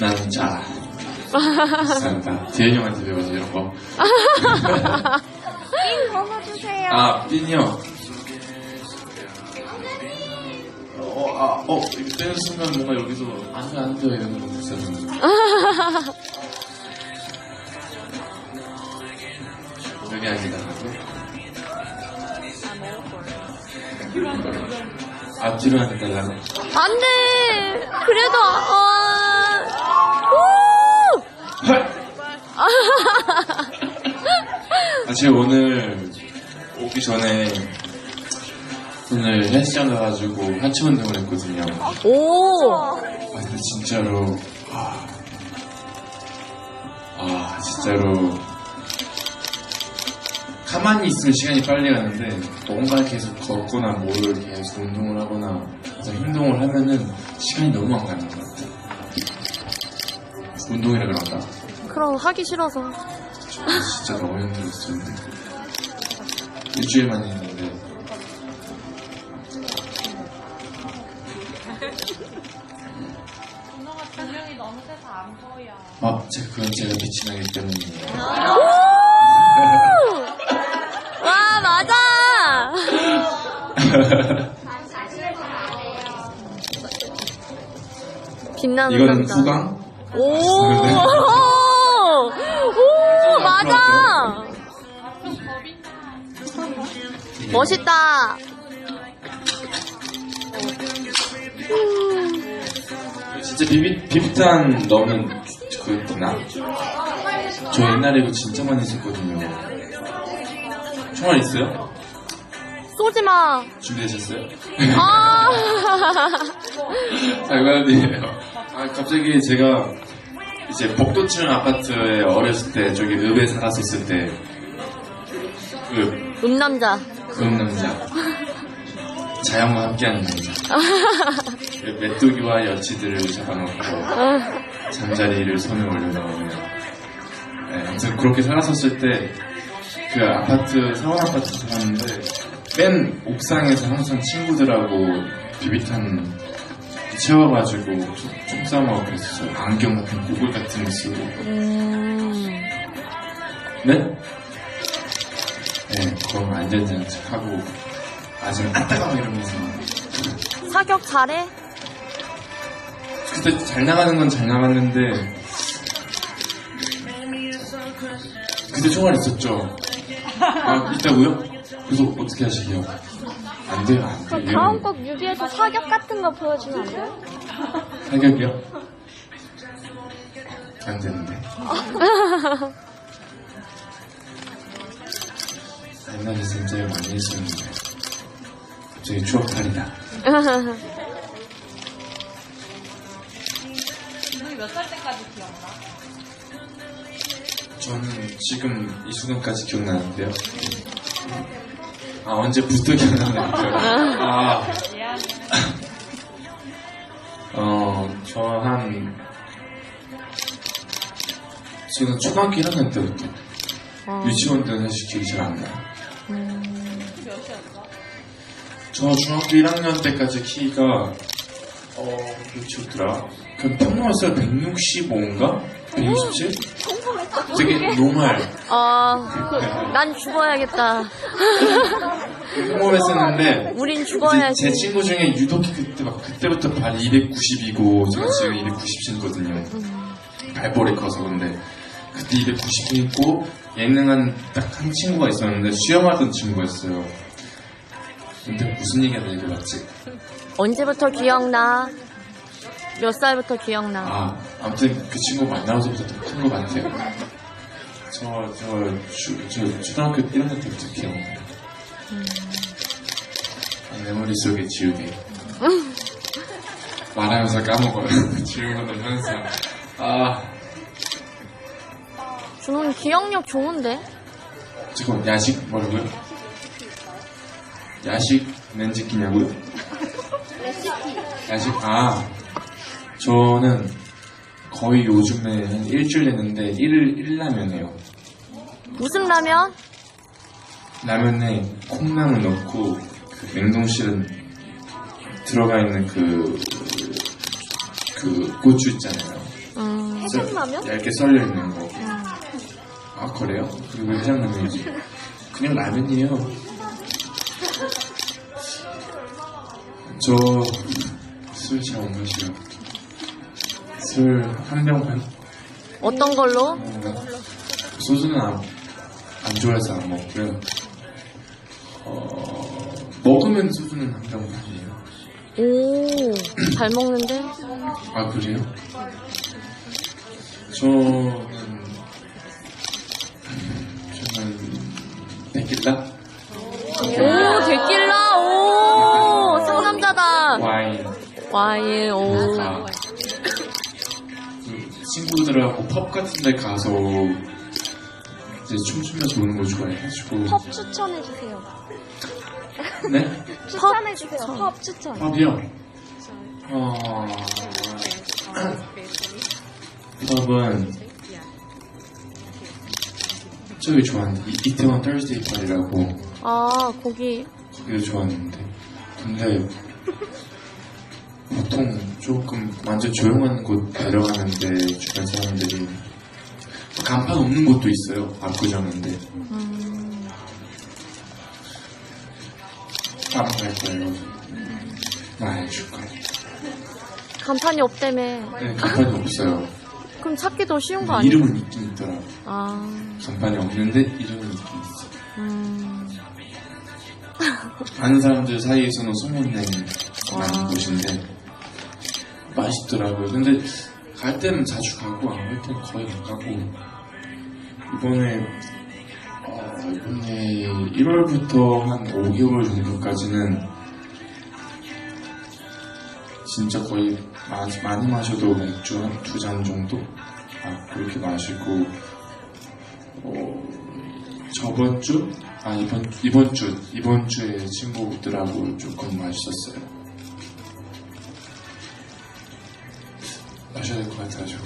나는 짜. 감사합니다. 디엔 형한테 배워서 이런 거. 핀 걸어주세요. 아, 빈이 형. 어, 아, 어, 이거 떼는 순간 뭔가 여기서 안 돼, 안 돼, 이런 거 있었는데. 여기 아니다. 앞뒤로 하니까 달라네. 안 돼! 그래도, 어, 오! 아, 제가 오늘 오기 전에 오늘 헬스장 가가지고 하체 운동을 했거든요. 오! 아, 근데 진짜로, 아, 아, 진짜로. 가만히 있으면 시간이 빨리 가는데, 뭔가 계속 걷거나 뭐를 계속 운동을 하거나, 계속 행동을 하면은 시간이 너무 안 가는 것 같아. 운동이라 그런가? 그럼 하기 싫어서. 저는 진짜 너무 힘들었어요. 일주일 만에 했는데, 분홍아 조명이 너무 세서 안 보여. 아, 제, 그건 제가 빛이 나기 때문이에요. 빛나는 이거는 남자. 후강? 오! 네. 오! 맞아! 멋있다! 진짜 비비, 비비탄 넣는 그구나. 저 옛날에 이거 진짜 많이 썼거든요. 총알 있어요? 쏘지 마! 준비되셨어요? 아! 장난이에요. 아, 갑자기 제가 이제 복도층 아파트에 어렸을 때 저기 읍에 살았었을 때 그, 음남자. 그 남자. 자연과 함께하는 남자. 그 메뚜기와 여치들을 잡아놓고 잠자리를 손에 올려놓으면 네, 아무튼 그렇게 살았었을 때 그 아파트 사원 아파트 살았는데 맨 옥상에서 항상 친구들하고 비비탄 채워가지고 총- 총 싸움하고 그랬었어요 안경 같은 고글 같은 거 쓰고 음. 네? 네 그럼 안전장착 하고 아직 안 따가워 이러면서 사격 잘해? 그때 잘 나가는 건 잘 나갔는데 그때 총알 있었죠 아 있다고요? 그래서 어떻게 하시게요? 안 돼요 안 그럼 돼요 다음 곡 뮤비에서 사격 같은 거 보여주면 안 돼요? 사격이요? 안 되는데 옛날에 진짜 많이 했었는데 갑자기 추억팔이다 분홍이 몇살 때까지 기억나? 저는 지금 이 순간까지 기억나는데요. 아, 언제부터 기억나는데요? 아, 미안해. 어, 저 한, 저는 초등학교 1학년 때부터. 어. 유치원 때는 사실 기억이 잘 안 나요. 몇이었어? 저 중학교 1학년 때까지 키가, 어, 몇이었더라? 그 평범했어요. 165인가? 167? 되게 노말. 아, 그, 난 죽어야겠다. 평범했었는데, 우린 죽어야지. 제 친구 중에 유독 그때 막 그때부터 발 290이고 제가 지금 297거든요. 발볼이 커서 근데 그때 290이 있고 예능한 딱 한 친구가 있었는데 수영하던 친구였어요. 근데 무슨 얘기가 되게 맞지? 언제부터 기억나? 몇 살부터 기억나? 아 아무튼 그 친구 만나서부터 더큰거 같아요. 저, 저, 주, 저 초등학교 1학년 때부터 기억나요. 아, 내 머릿속에 지우개. 말하면서 까먹어요. 지우개는 항상. 아, 준호는 기억력 좋은데? 지금 야식 뭐라고요? 야식 맨지키냐고요? 야식 아 저는 거의 요즘에 한 일주일 됐는데 일 일라면 해요. 무슨 라면? 라면에 콩나물 넣고 그 냉동실은 들어가 있는 그, 그 고추 있잖아요. 음, 해장라면? 얇게 썰려 있는 거. 아 그래요? 그리고 해장라면이지. 그냥 라면이에요. 저 술 잘 못 마셔요. 술 한 병 반. 어떤 걸로? 어, 소주는 안, 안 좋아해서 안 먹고요. 어, 먹으면 소주는 한병 반이에요. 오, 잘 먹는데? 아 그래요? 저는 저는 데킬라 오, 데킬라, 오, 상남자다. 와인 와인, 오. 아, 그 친구들하고 펍 같은 데 가서 이제 춤추면서 노는 걸 좋아해가지고 펍 추천해주세요. 네? 추천해주세요. 펍 추천. 펍이요? 어... 펍은 저기 좋아하는데 이- 이태원 Thursday Party라고 아, 거기. 거기를 좋아하는데 근데 보통 조금 완전 조용한 곳 데려가는데 주변 사람들이 간판 없는 곳도 있어요. 압구정인데. 음, 안갈 거예요. 나안 해줄 거예요 간판이 없다며. 네, 간판이 없어요. 그럼 찾기도 쉬운 거 아니야? 이름은 있긴 있더라고 아, 간판이 없는데 이름은 있긴 있어 음, 아는 사람들 사이에서는 소문낸 와. 많은 곳인데 맛있더라고요. 근데 갈 때는 자주 가고 안 갈 때는 거의 안 가고 이번에 어, 이번에 1월부터 한 5개월 정도까지는 진짜 거의 마- 많이 마셔도 맥주 한 두 잔 정도 아, 그렇게 마시고 어, 저번 주? 아 이번 이번 주 이번 주에 친구들하고 조금 마셨어요. 마셔야 될 것 같아가지고.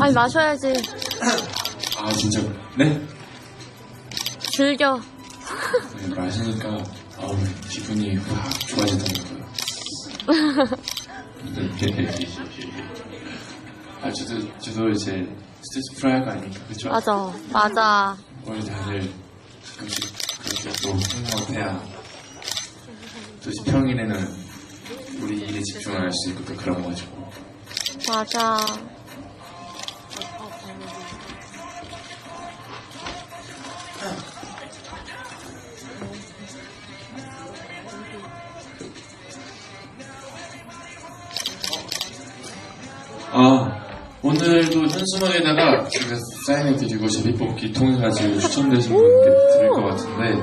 아니, 마셔야지. 아 진짜 네? 즐겨. 네, 마시니까 아우 기분이 확 좋아지더라고요. 아 저도 저도 이제 스트레스 프라이가 아니니까 그죠? 맞아, 맞아. 우리 다들 가끔씩 그렇게 또 생각해야 또 이제 평일에는 우리 일에 집중할 수 있고 또 그런 거죠. 맞아. 아 오늘도 현수막에다가 제가 사인해드리고 제비뽑기 통해가지고 추천되신 분께 드릴 것 같은데.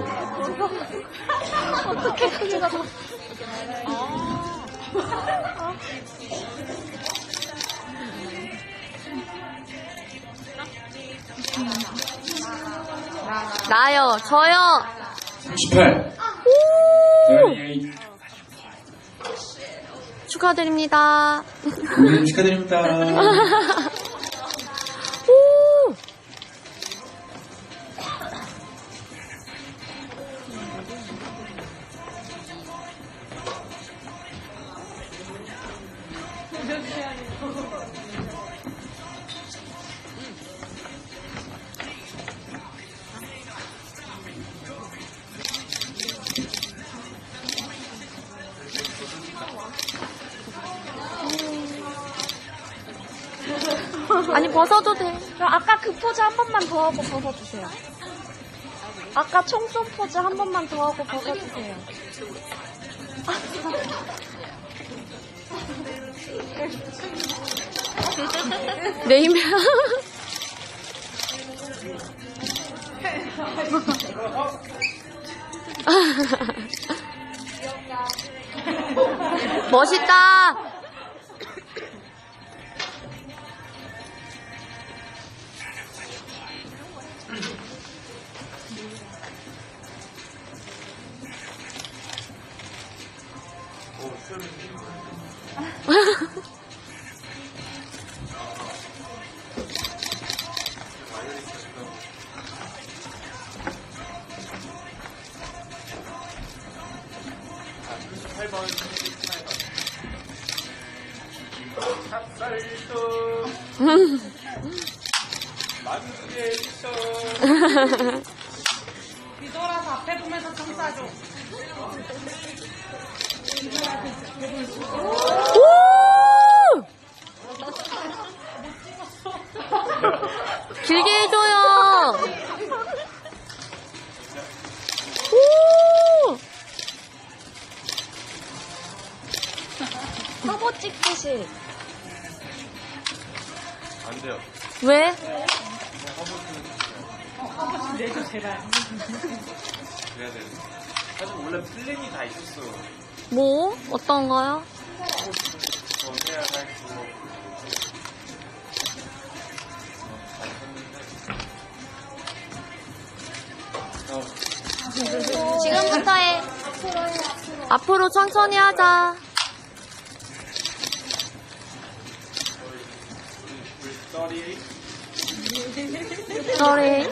나요, 저요. 38 38 축하드립니다. 오늘 축하드립니다. 벗어도 돼. 그럼 아까 그 포즈 한 번만 더 하고 벗어주세요. 아까 총쏘 포즈 한 번만 더 하고 벗어주세요. 네이밍. 멋있다. 만두에 있어. 뒤돌아서 앞에 보면서 좀 싸줘 찍듯이. 안 돼요. 왜? 내줘 제발. 그래야 돼. 사실 원래 플랜이 다 있었어. 뭐? 어떤 거요? 해야 할거 지금부터 해. 앞으로 천천히 하자. 썰이 sorry.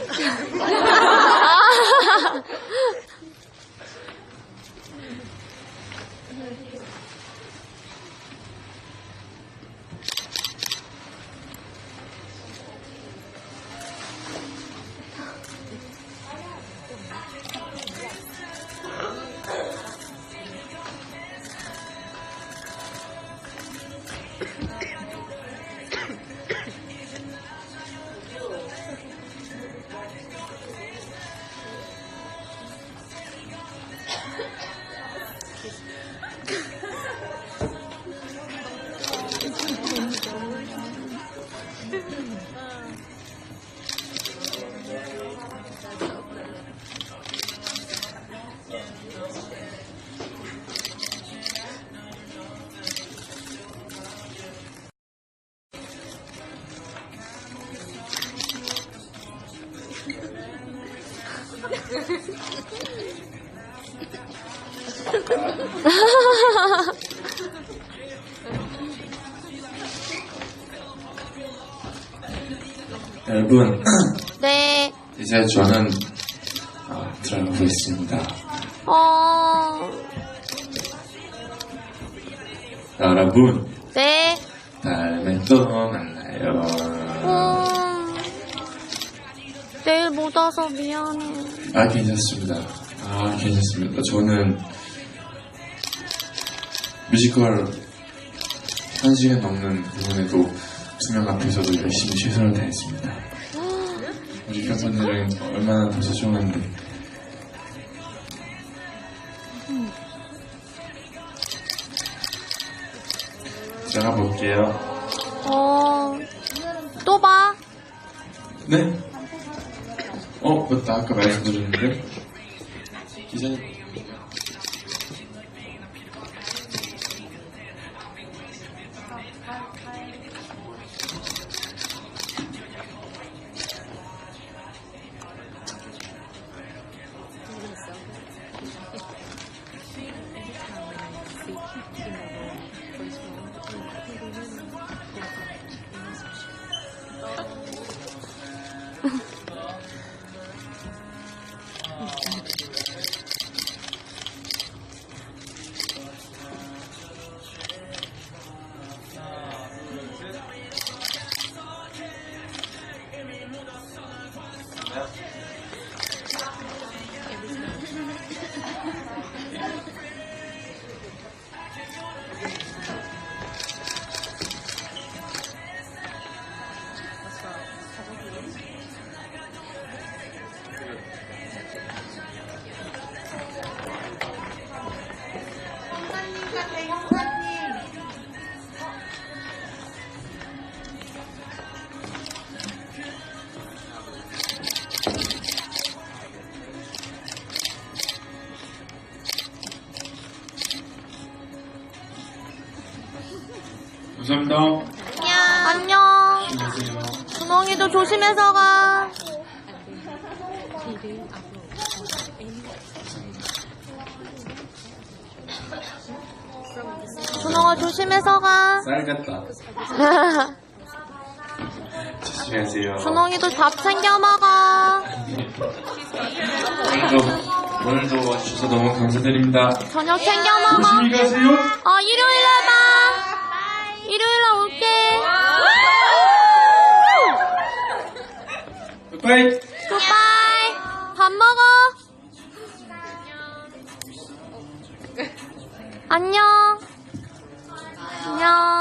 네. 이제 저는 아, 들어가고 있습니다. 어, 여러분 네. 다음에 또 만나요. 음, 내일 못 와서 미안해. 아 괜찮습니다. 아 괜찮습니다. 저는 뮤지컬 한 시간 넘는 부분에도 두 명 앞에서도 열심히 최선을 다했습니다. 우리 팬분들은 얼마나 더 소중한데. 제가 볼게요. 어, 또 봐. 네? 어, 맞다. 아까 말씀드렸는데. 기자님. 조심해서 가. 준홍아 조심해서 가. 쌀 같다. 조심히 하세요. 준홍이도 밥 챙겨 먹어. 오늘도, 오늘도 와주셔서 너무 감사드립니다. 저녁 챙겨 먹어. 조심히 가세요. 어, 일요일날 봐. 바이. 굿바이. 밥 먹어. 안녕. 안녕.